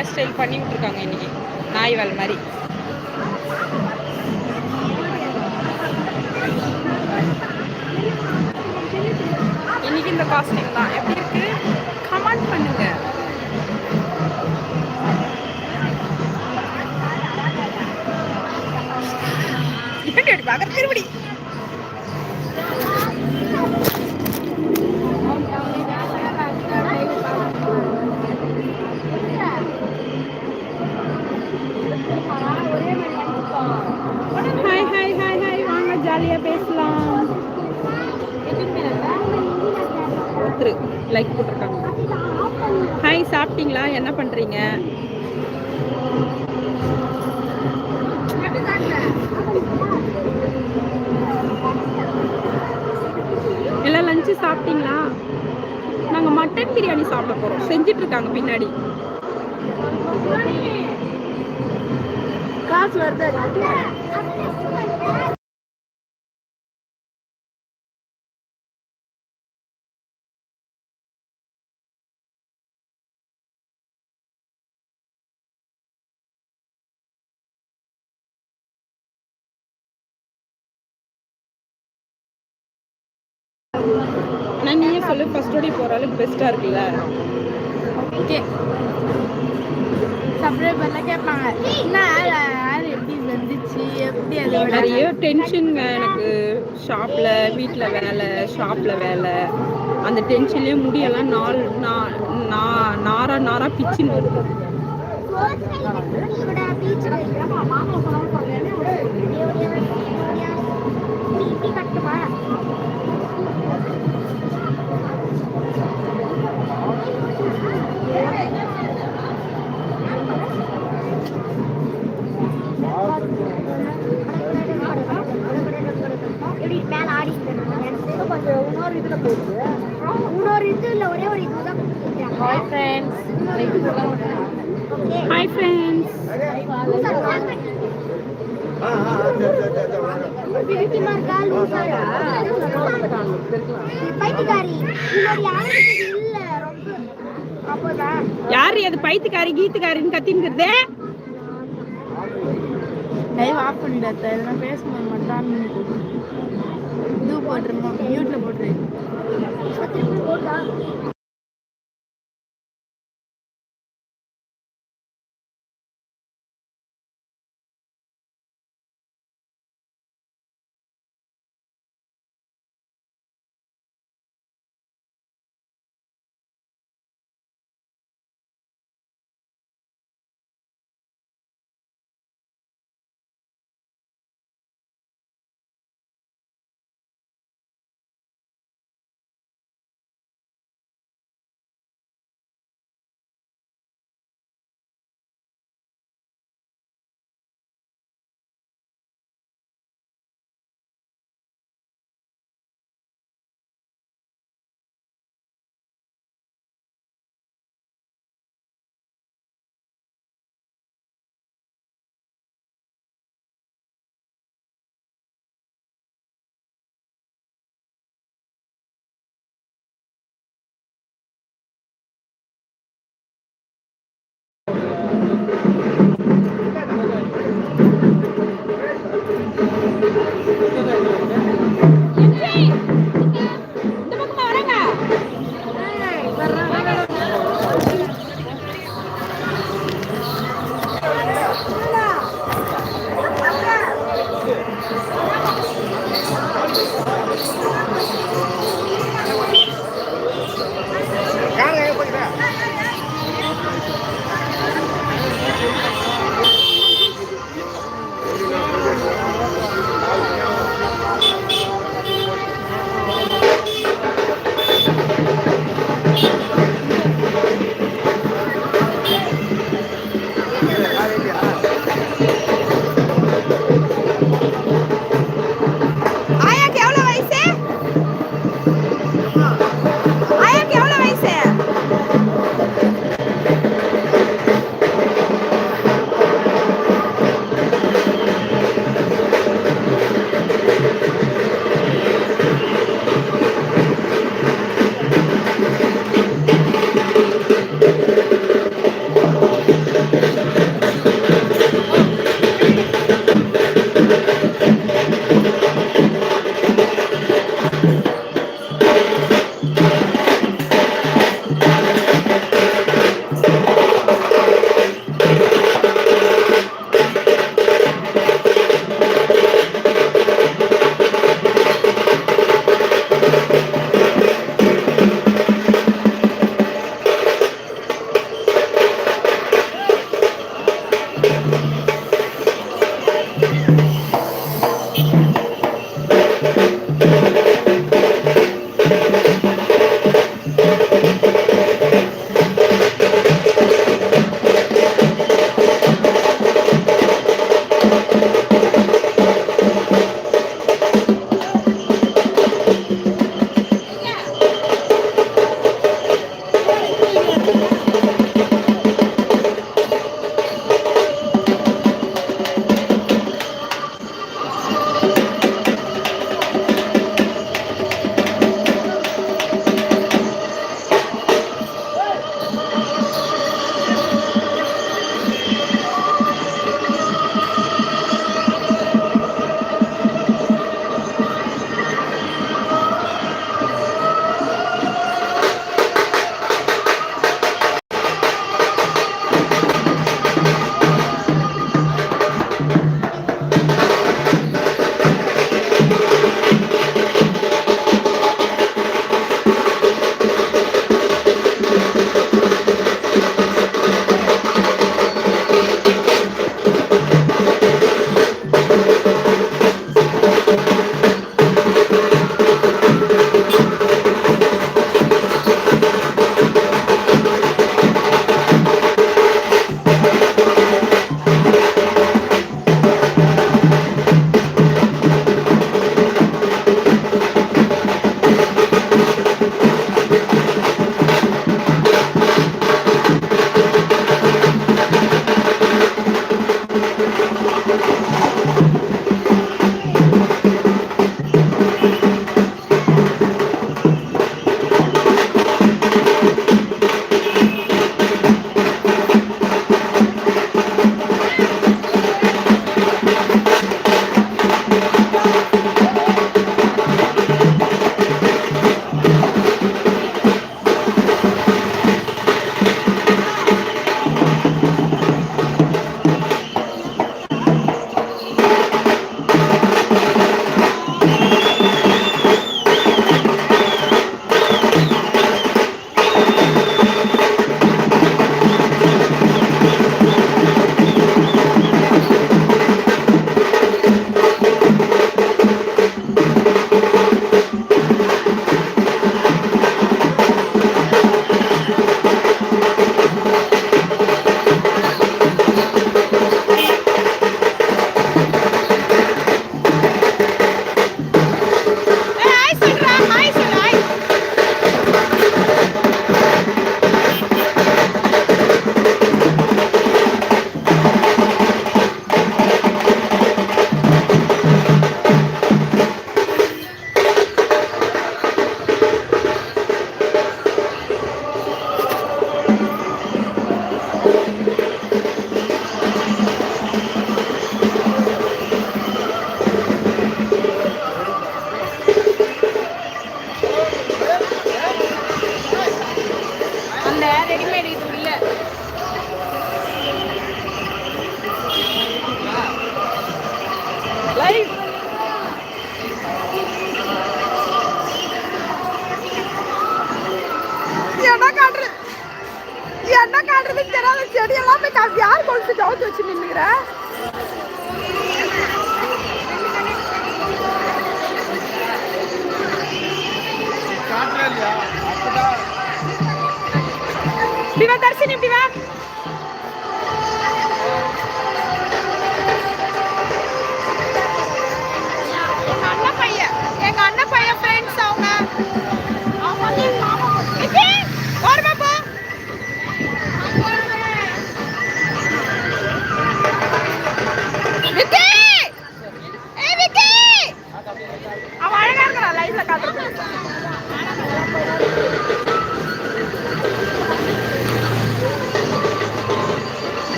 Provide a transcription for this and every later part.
Hair style பண்ணி விட்ருக்காங்க இன்னைக்கு. நாய் வேலை மாதிரி. இன்னைக்கு இந்த காஸ்டியூம் தான். எப்படி இருக்கு? கமெண்ட் பண்ணுங்க. எப்படி அப்படி திருப்படி லைக் போட்டிருக்காங்க. ஹாய் சாப்பிட்டீங்களா? என்ன பண்ணுறீங்க எல்லாம் லஞ்சு சாப்பிட்டீங்களா? நாங்கள் மட்டன் பிரியாணி சாப்பிட போகிறோம் செஞ்சிட்டு இருக்காங்க பின்னாடி. காசு வருது? ஆனால் நீயே சொல்லு ஃபர்ஸ்ட் ஓடி போகிற அளவுக்கு பெஸ்ட்டாக இருக்குல்ல? ஓகே. சப்ஸ்கிரைபர்லாம் கேட்பாங்க என்ன ஆள் ஆள் எப்படி வந்துச்சு? எப்படி அது நிறைய டென்ஷனுங்க எனக்கு ஷாப்பில் வீட்டில் வேலை ஷாப்பில் வேலை. அந்த டென்ஷன்லேயே முடியெல்லாம் நாள் நா- நாரா நாரா பிச்சுன்னு வருது இது இல்ல ஒரே ஒரு இதுதான் கொடுத்துருக்கேன். Hi friends Okay. Hi friends பிடிக்குமா இருக்கா லூசாரா? பைத்தியக்காரி இல்ல ரொம்ப. அப்போதான். யார் அது பைத்துக்காரி கீத்துக்காரின்னு கத்தின்னுக்குறதே? லைவ் ஆஃப் பண்ணிடாத எதனா பேசும்போது மட்டும் தான் இது போட்டுருமா மியூட்ல போட்டுரு.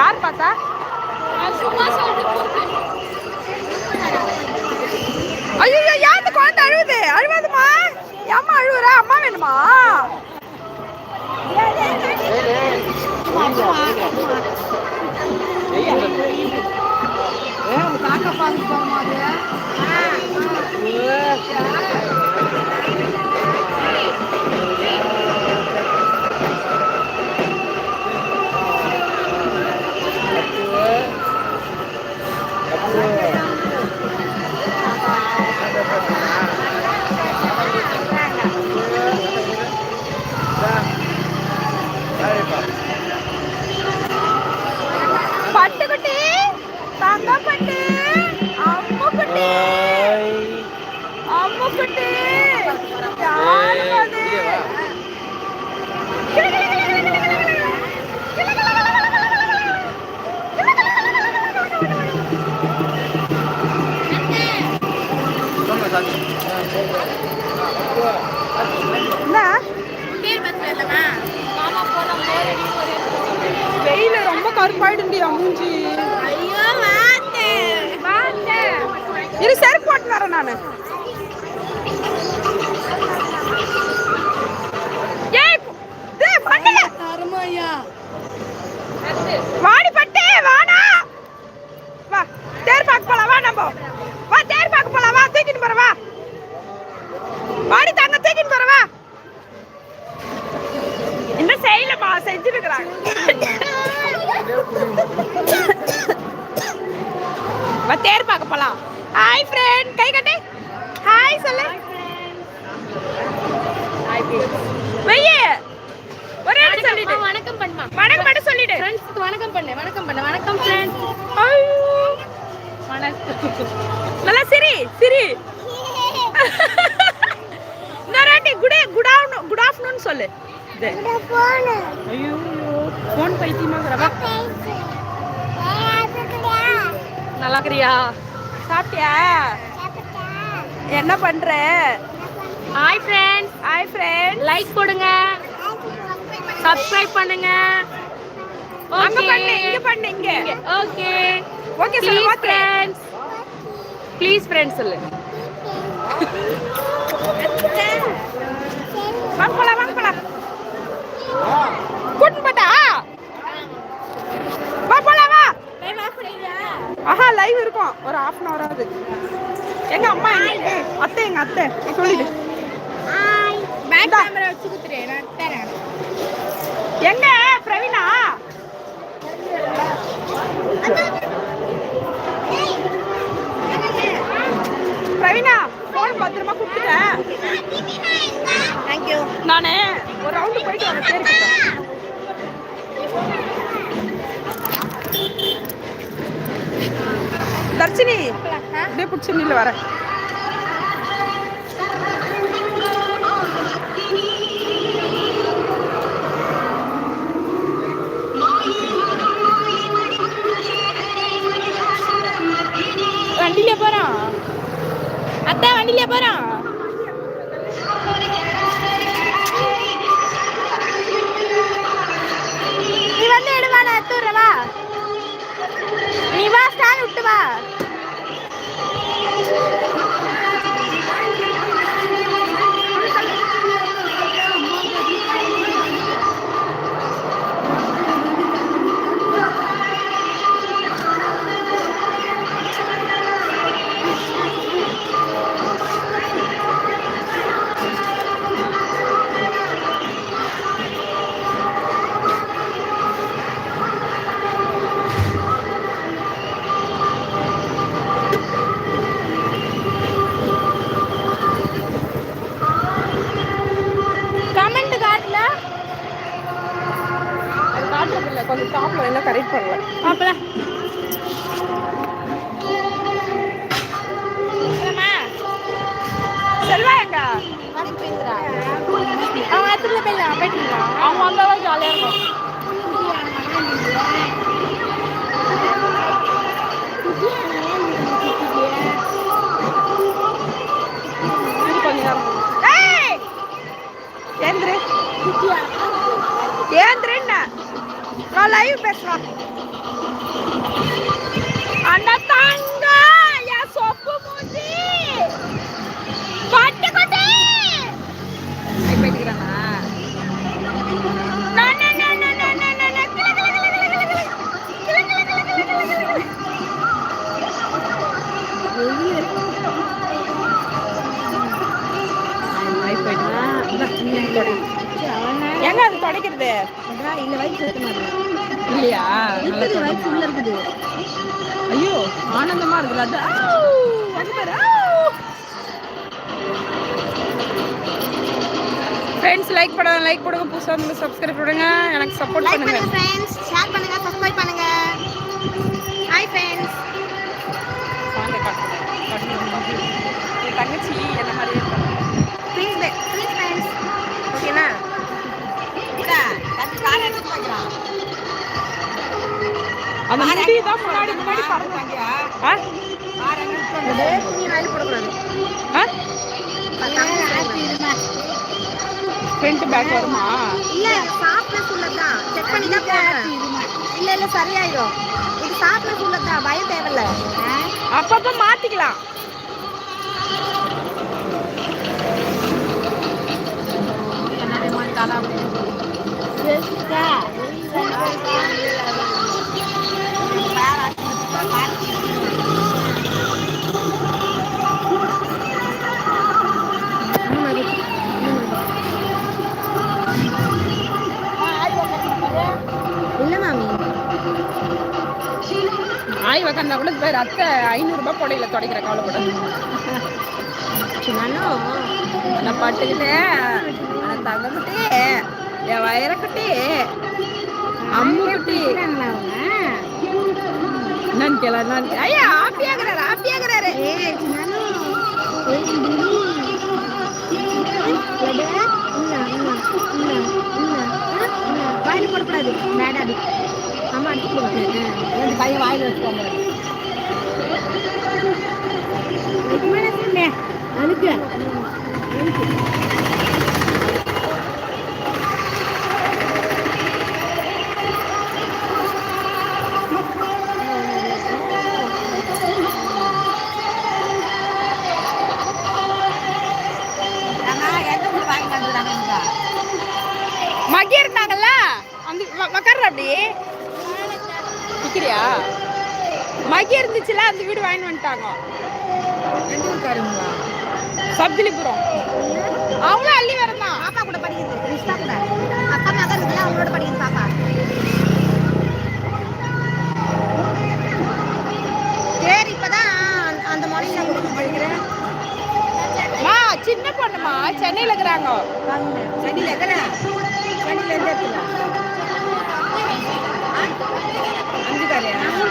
யார் பார்த்தா? ஐயோ யார் இந்த குழந்தை அழுவுது? அழுவாதுமா ஏம்மா அழுவுற? அம்மா வேணுமா? காக்கா பார்த்து கருப்பாயிடுண்டியா மூஞ்சி. இரு செருப்பு போட்டு வரேன் நானு. ஏய் டேய் பண்ணல. தரமாய்யா வாடி பட்டு வாடா வா தேர் பார்க்க போலாம் வா நம்ம வா தேர் பார்க்க போலாம் வா தூக்கிட்டு போற வா வாடி தங்க தூக்கிட்டு போற வா இன்னும் செய்யலமா செஞ்சிருக்கிறாங்க வா தேர் பார்க்க போலாம் ஹாய் ஃப்ரெண்ட் கை கட்டு ஹாய் சொல்லு வெய்ய ஒரே ஒரு சொல்லிடு வணக்கம் பண்ணுமா வணக்கம் மட்டும் சொல்லிடு ஃப்ரெண்ட்ஸ்க்கு வணக்கம் பண்ணு வணக்கம் பண்ணு வணக்கம் ஃப்ரெண்ட்ஸ் ஐயோ வணக்கம் நல்லா சிரி சிரி இன்னொரு good good afternoon good afternoon சொல்லு இது. போனு ஐயோ ஃபோன் பைத்தியமாகறவா நல்லா இருக்கிறியா சாப்பிட்டியா என்ன பண்ற? Hi friends hi friend like போடுங்க. சப்ஸ்கிரைப் பண்ணுங்க. அங்க பண்ணு இங்க பண்ணு இங்க. ஓகே ஓகே சொல்லு please okay friends please friends சொல்லு. வாங்க போலாம் வாங்க போலாம். கூட்டின்னு போட்டா? ஆஹா லைவ் இருக்கும். ஒரு half அன் hour ஆகுது. எங்க அம்மா எங்க அத்தை எங்க அத்தை சொல்லிடு. பேக். கேமரா வச்சு குத்துறேன் நான் தரேன். எங்க பிரவீனா? பிரவீனா போன் பத்திரமா கொடுத்துட்டேன் தேங்க்யூ நானு ஒரு ரவுண்டு போயிட்டு வரேன். பேருக்கு தர்ஷினி அப்படியே பிடிச்சி நில்லு வர. வண்டியில போறான் அத்தா வண்டியில போறான் bad. கரெக்ட் பண்ணல பாப்பல செல்வா எங்க அவங்க எத்தனை போயிடலாம் போயிட்டீங்களா அவங்க வந்தாலும் ஜாலியா இருக்கும் இது கொஞ்ச நேரம் ஏய் ஏந்திரு ஏந்திருன்னா நான் லைவ் பேசுறேன் இல்லையா நல்லா தொடமா. ஐயோ ஆனந்தமா இருக்குது அது ஆவ், அங்க பாரு, ஆவ். ஃப்ரெண்ட்ஸ் லைக் பண்ணுங்க லைக் பண்ணுங்க புதுசாக வந்து சப்ஸ்கிரைப் பண்ணுங்க எனக்கு சப்போர்ட் பண்ணுங்க ஃப்ரெண்ட்ஸ் ஷேர் பண்ணுங்க சப்ஸ்கிரைப் பண்ணுங்க ஹாய் ஃப்ரெண்ட்ஸ் தங்கச்சி என்ன மாதிரியே அந்த முடி தான் முன்னாடி முன்னாடி பறந்தாங்க ஆ? ஃப்ரண்ட் பேக் வருமா? இல்ல சாப்பிட உள்ளதான் செக் பண்ணி தான் போடுறேன் இல்ல இல்ல சரியாயிடும் இது சாப்பிட உள்ளதான் பயம் தேவையில்ல. அப்பப்போ மாத்திக்கலாம். ஆய் உக்காந்தா கூட பேர் அத்தை ஐநூறுரூபா புடையில துடைக்கிற கவலைப்பட நானும் நான் பட்டுக்கிட்டே நான் தங்கக்குட்டி என் வயரக்குட்டி அம்மு குட்டி. நான் கேள நான் ஐயா இல்ல இல்ல இல்ல இல்ல வாயில் போடக்கூடாது. வேடாது அம்மா அடிச்சு போடுங்க. ரெண்டு பையன் வாயில் வச்சுக்கோங்க. சொன்னேன் அதுக்கு உக்கார அப்படி விக்கிறியா மகி இருந்துச்சுல அந்த வீடு வாங்கி வந்துட்டாங்க. சப்திலிபுரம். அவங்களும் அள்ளி வரதான் பாப்பா கூட படிக்குது ரிஷ்டா கூட. அக்கா மகன் இருக்குல்ல அவங்களோட படிக்குது பாப்பா. சரி இப்பதான் அந்த- மார்னிங் நான் படிக்கிறேன் மா சின்ன பொண்ணுமா? சென்னையில இருக்கிறாங்க. சென்னையில் எத்தனை? சென்னையில் எந்த இடத்துல? அஞ்சுக்காரியா மூணு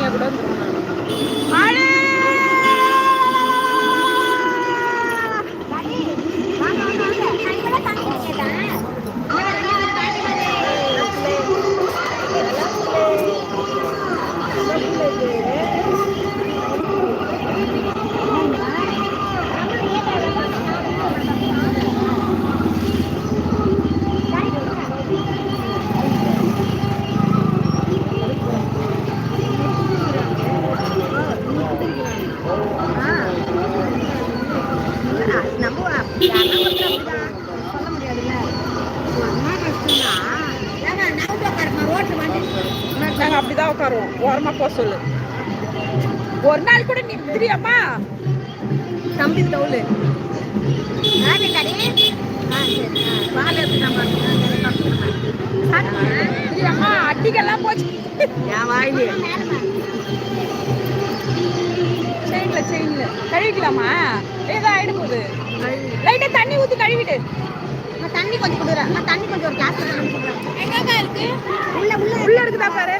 యూట్యూబ్ని కూడా அப்படிதான் அப்படி தான் உட்காருவோம். ஓரமாக போக சொல்லு. ஒரு நாள் கூட நீ தெரியாமா தம்பி டவுலு தெரியாமா அடிக்கெல்லாம் போச்சு. என் வாயிலே. செயின்ல செயின்ல கழுவிக்கலாமா? ஏதோ ஆயிடும் போது லைட்டா தண்ணி ஊத்தி கழுவிடு. தண்ணி கொஞ்சம் கொடுக்குறேன். தண்ணி கொஞ்சம் ஒரு கிளாஸ் எங்க இருக்கு? உள்ள உள்ள. உள்ள இருக்குதா பாரு?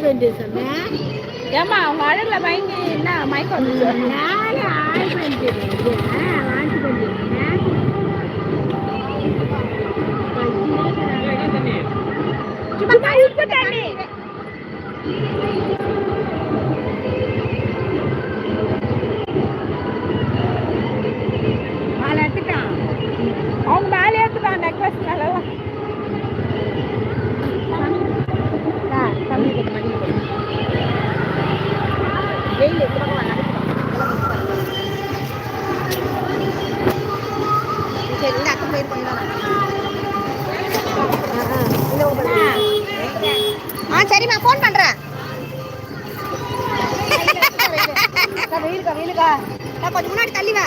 எடுத்துக்க வேண்டிய சொன்னேன். ஏமா அவங்க அழகில் மயங்கி என்ன மயக்கம் நானும் ஆள் চালিবা